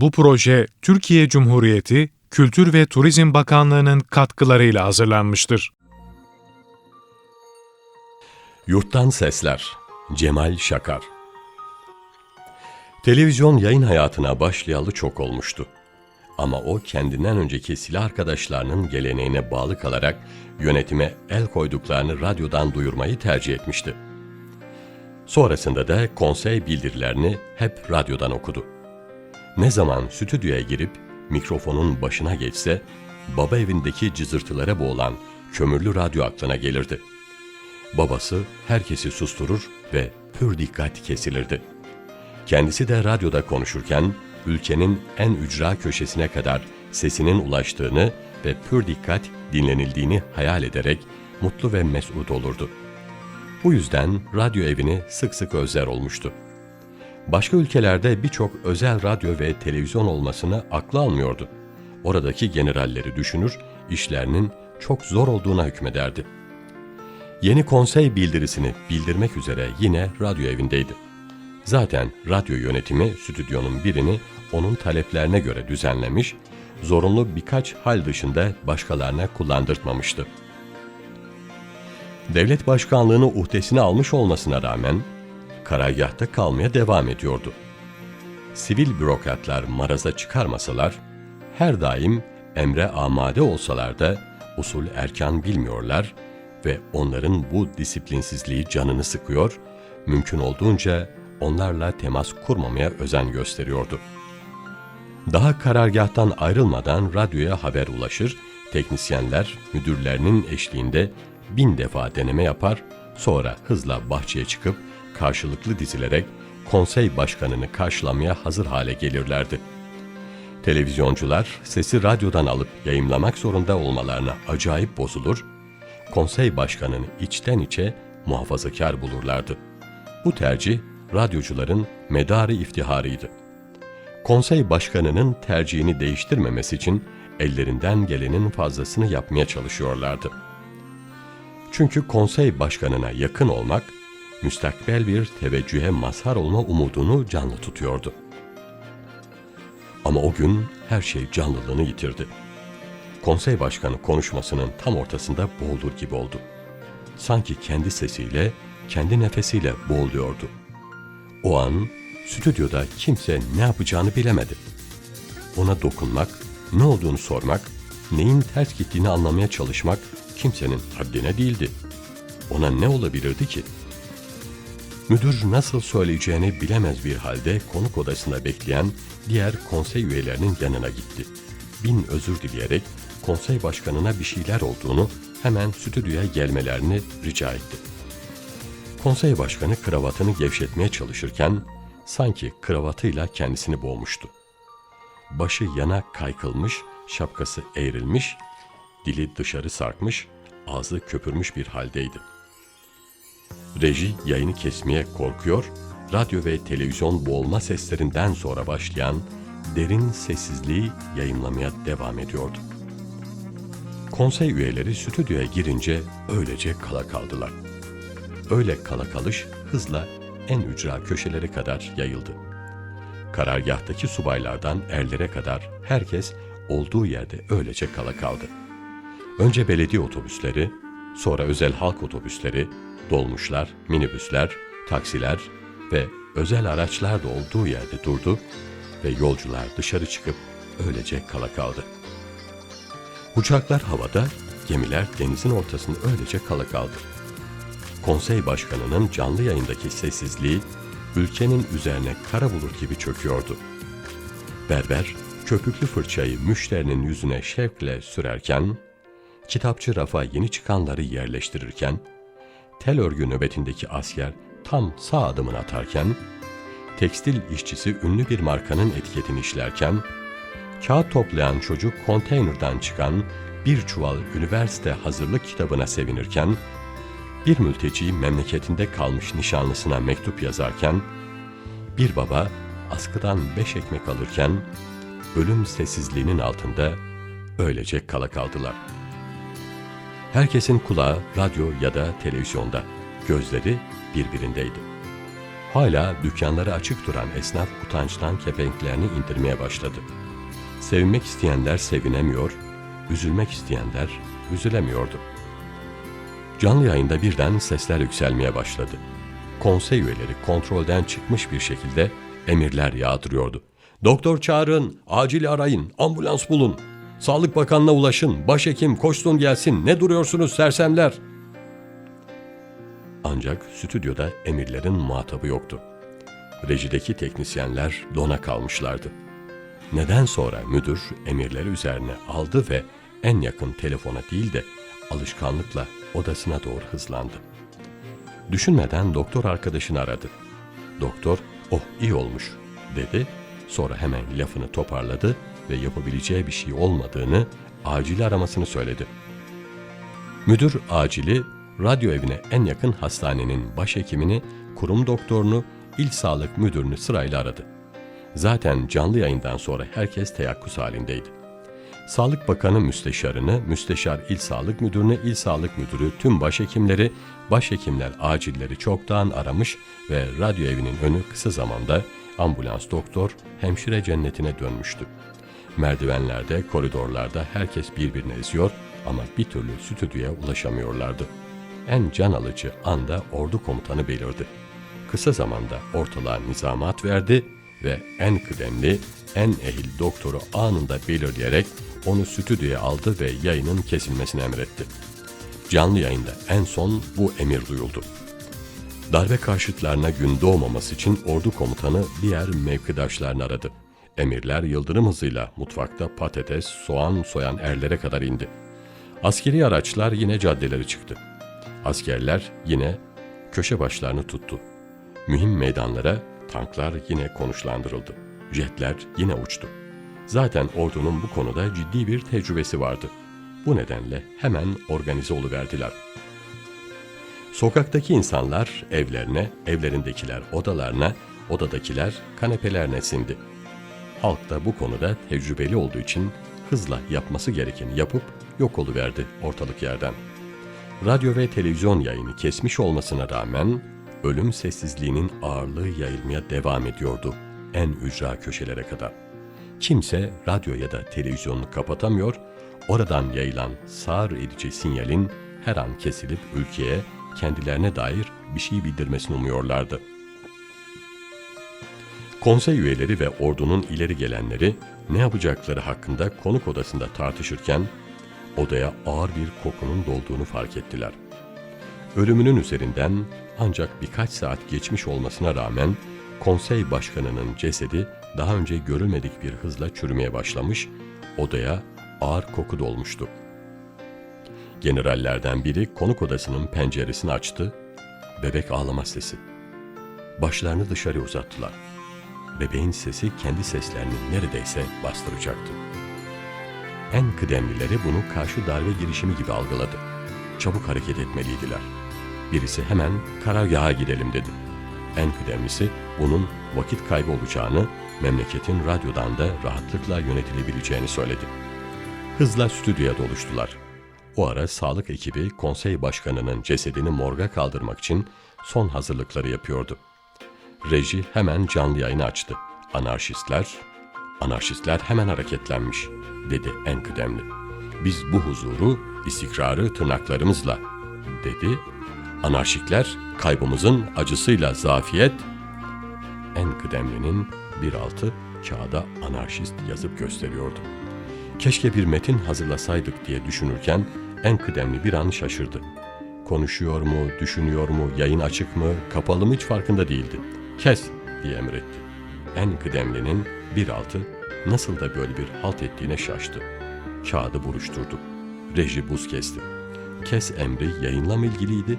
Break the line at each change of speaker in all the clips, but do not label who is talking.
Bu proje Türkiye Cumhuriyeti Kültür ve Turizm Bakanlığı'nın katkılarıyla hazırlanmıştır.
Yurttan Sesler Cemal Şakar Televizyon yayın hayatına başlayalı çok olmuştu. Ama o kendinden önceki silah arkadaşlarının geleneğine bağlı kalarak yönetime el koyduklarını radyodan duyurmayı tercih etmişti. Sonrasında da konsey bildirilerini hep radyodan okudu. Ne zaman stüdyoya girip mikrofonun başına geçse, baba evindeki cızırtılara boğulan kömürlü radyo aklına gelirdi. Babası herkesi susturur ve pür dikkat kesilirdi. Kendisi de radyoda konuşurken ülkenin en ücra köşesine kadar sesinin ulaştığını ve pür dikkat dinlenildiğini hayal ederek mutlu ve mesut olurdu. Bu yüzden radyo evini sık sık özler olmuştu. Başka ülkelerde birçok özel radyo ve televizyon olmasını aklı almıyordu. Oradaki generalleri düşünür, işlerinin çok zor olduğuna hükmederdi. Yeni konsey bildirisini bildirmek üzere yine radyo evindeydi. Zaten radyo yönetimi stüdyonun birini onun taleplerine göre düzenlemiş, zorunlu birkaç hal dışında başkalarına kullandırtmamıştı. Devlet başkanlığını uhdesine almış olmasına rağmen karargahta kalmaya devam ediyordu. Sivil bürokratlar maraza çıkarmasalar, her daim emre amade olsalar da usul erkan bilmiyorlar ve onların bu disiplinsizliği canını sıkıyor, mümkün olduğunca onlarla temas kurmamaya özen gösteriyordu. Daha karargahtan ayrılmadan radyoya haber ulaşır, teknisyenler müdürlerinin eşliğinde bin defa deneme yapar, sonra hızla bahçeye çıkıp karşılıklı dizilerek konsey başkanını karşılamaya hazır hale gelirlerdi. Televizyoncular sesi radyodan alıp yayımlamak zorunda olmalarına acayip bozulur, konsey başkanını içten içe muhafazakar bulurlardı. Bu tercih radyocuların medarı iftiharıydı. Konsey başkanının tercihini değiştirmemesi için ellerinden gelenin fazlasını yapmaya çalışıyorlardı. Çünkü konsey başkanına yakın olmak, müstakbel bir teveccühe mazhar olma umudunu canlı tutuyordu. Ama o gün her şey canlılığını yitirdi. Konsey başkanı konuşmasının tam ortasında boğulur gibi oldu. Sanki kendi sesiyle, kendi nefesiyle boğuluyordu. O an stüdyoda kimse ne yapacağını bilemedi. Ona dokunmak, ne olduğunu sormak, neyin ters gittiğini anlamaya çalışmak kimsenin haddine değildi. Ona ne olabilirdi ki? Müdür nasıl söyleyeceğini bilemez bir halde konuk odasında bekleyen diğer konsey üyelerinin yanına gitti. Bin özür dileyerek konsey başkanına bir şeyler olduğunu hemen stüdyoya gelmelerini rica etti. Konsey başkanı kravatını gevşetmeye çalışırken sanki kravatıyla kendisini boğmuştu. Başı yana kaykılmış, şapkası eğrilmiş, dili dışarı sarkmış, ağzı köpürmüş bir haldeydi. Reji yayını kesmeye korkuyor, radyo ve televizyon boğulma seslerinden sonra başlayan derin sessizliği yayınlamaya devam ediyordu. Konsey üyeleri stüdyoya girince öylece kala kaldılar. Öyle kala kalış hızla en ücra köşelere kadar yayıldı. Karargahtaki subaylardan erlere kadar herkes olduğu yerde öylece kala kaldı. Önce belediye otobüsleri, sonra özel halk otobüsleri, dolmuşlar, minibüsler, taksiler ve özel araçlar da olduğu yerde durdu ve yolcular dışarı çıkıp öylece kala kaldı. Uçaklar havada, gemiler denizin ortasında öylece kala kaldı. Konsey başkanının canlı yayındaki sessizliği ülkenin üzerine kara bulut gibi çöküyordu. Berber köpüklü fırçayı müşterinin yüzüne şevkle sürerken, kitapçı rafa yeni çıkanları yerleştirirken, tel örgü nöbetindeki asker tam sağ adımını atarken, tekstil işçisi ünlü bir markanın etiketini işlerken, kağıt toplayan çocuk konteynerden çıkan bir çuval üniversite hazırlık kitabına sevinirken, bir mülteci memleketinde kalmış nişanlısına mektup yazarken, bir baba askıdan beş ekmek alırken, ölüm sessizliğinin altında öylece kala kaldılar. Herkesin kulağı radyo ya da televizyonda, gözleri birbirindeydi. Hala dükkanları açık duran esnaf utançtan kepenklerini indirmeye başladı. Sevinmek isteyenler sevinemiyor, üzülmek isteyenler üzülemiyordu. Canlı yayında birden sesler yükselmeye başladı. Konsey üyeleri kontrolden çıkmış bir şekilde emirler yağdırıyordu. Doktor çağırın, acil arayın, ambulans bulun. Sağlık Bakanı'na ulaşın, başhekim koşsun gelsin, ne duruyorsunuz sersemler? Ancak stüdyoda emirlerin muhatabı yoktu. Rejideki teknisyenler dona kalmışlardı. Neden sonra müdür emirleri üzerine aldı ve en yakın telefona değil de alışkanlıkla odasına doğru hızlandı. Düşünmeden doktor arkadaşını aradı. Doktor, oh iyi olmuş dedi. Sonra hemen lafını toparladı ve yapabileceği bir şey olmadığını, acil aramasını söyledi. Müdür acili radyo evine en yakın hastanenin başhekimini, kurum doktorunu, il sağlık müdürünü sırayla aradı. Zaten canlı yayından sonra herkes teyakkuz halindeydi. Sağlık Bakanı müsteşarını, müsteşar il sağlık müdürünü, il sağlık müdürü, tüm başhekimleri, başhekimler acilleri çoktan aramış ve radyo evinin önü kısa zamanda ambulans doktor, hemşire cennetine dönmüştü. Merdivenlerde, koridorlarda herkes birbirine eziyor ama bir türlü stüdyoya ulaşamıyorlardı. En can alıcı anda ordu komutanı belirdi. Kısa zamanda ortalığa nizamat verdi ve en kıdemli, en ehil doktoru anında belirleyerek onu stüdyoya aldı ve yayının kesilmesini emretti. Canlı yayında en son bu emir duyuldu. Darbe karşıtlarına gün doğmaması için ordu komutanı diğer mevkidaşlarını aradı. Emirler yıldırım hızıyla mutfakta patates, soğan soyan erlere kadar indi. Askeri araçlar yine caddeleri çıktı. Askerler yine köşe başlarını tuttu. Mühim meydanlara tanklar yine konuşlandırıldı. Jetler yine uçtu. Zaten ordunun bu konuda ciddi bir tecrübesi vardı. Bu nedenle hemen organize oluverdiler. Sokaktaki insanlar evlerine, evlerindekiler odalarına, odadakiler kanepelerine sindi. Halk da bu konuda tecrübeli olduğu için hızla yapması gerekeni yapıp yok oluverdi ortalık yerden. Radyo ve televizyon yayını kesmiş olmasına rağmen ölüm sessizliğinin ağırlığı yayılmaya devam ediyordu en ücra köşelere kadar. Kimse radyo ya da televizyonunu kapatamıyor, oradan yayılan sağır edici sinyalin her an kesilip ülkeye kendilerine dair bir şey bildirmesini umuyorlardı. Konsey üyeleri ve ordunun ileri gelenleri ne yapacakları hakkında konuk odasında tartışırken odaya ağır bir kokunun dolduğunu fark ettiler. Ölümünün üzerinden ancak birkaç saat geçmiş olmasına rağmen konsey başkanının cesedi daha önce görülmedik bir hızla çürümeye başlamış, odaya ağır koku dolmuştu. Generallerden biri konuk odasının penceresini açtı, bebek ağlama sesi. Başlarını dışarı uzattılar. Bebeğin sesi kendi seslerini neredeyse bastıracaktı. En kıdemlileri bunu karşı darbe girişimi gibi algıladı. Çabuk hareket etmeliydiler. Birisi hemen karargaha gidelim dedi. En kıdemlisi bunun vakit kaybı olacağını, memleketin radyodan da rahatlıkla yönetilebileceğini söyledi. Hızla stüdyoya doluştular. O ara sağlık ekibi konsey başkanının cesedini morga kaldırmak için son hazırlıkları yapıyordu. Reji hemen canlı yayını açtı. Anarşistler, anarşistler hemen hareketlenmiş, dedi en kıdemli. Biz bu huzuru, istikrarı tırnaklarımızla, dedi. Anarşikler kaybımızın acısıyla zafiyet, en kıdemlinin bir altı kağıda anarşist yazıp gösteriyordu. Keşke bir metin hazırlasaydık diye düşünürken en kıdemli bir an şaşırdı. Konuşuyor mu, düşünüyor mu, yayın açık mı, kapalı mı hiç farkında değildi. Kes diye emretti. En kıdemlinin bir altı nasıl da böyle bir halt ettiğine şaştı. Kağıdı buruşturdu. Reji buz kesti. Kes emri yayınla ilgiliydi?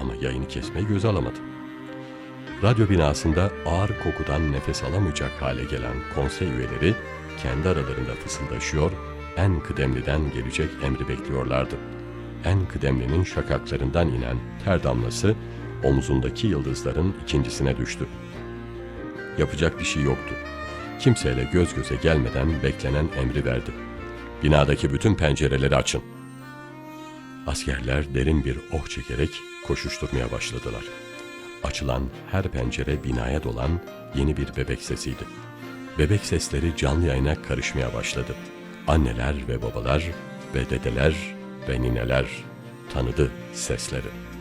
Ama yayını kesmeyi göze alamadı. Radyo binasında ağır kokudan nefes alamayacak hale gelen konsey üyeleri kendi aralarında fısıldaşıyor, en kıdemliden gelecek emri bekliyorlardı. En kıdemlinin şakaklarından inen ter damlası omzundaki yıldızların ikincisine düştü. Yapacak bir şey yoktu. Kimseyle göz göze gelmeden beklenen emri verdi. Binadaki bütün pencereleri açın. Askerler derin bir oh çekerek koşuşturmaya başladılar. Açılan her pencere binaya dolan yeni bir bebek sesiydi. Bebek sesleri canlı yayına karışmaya başladı. Anneler ve babalar ve dedeler ve nineler tanıdı sesleri.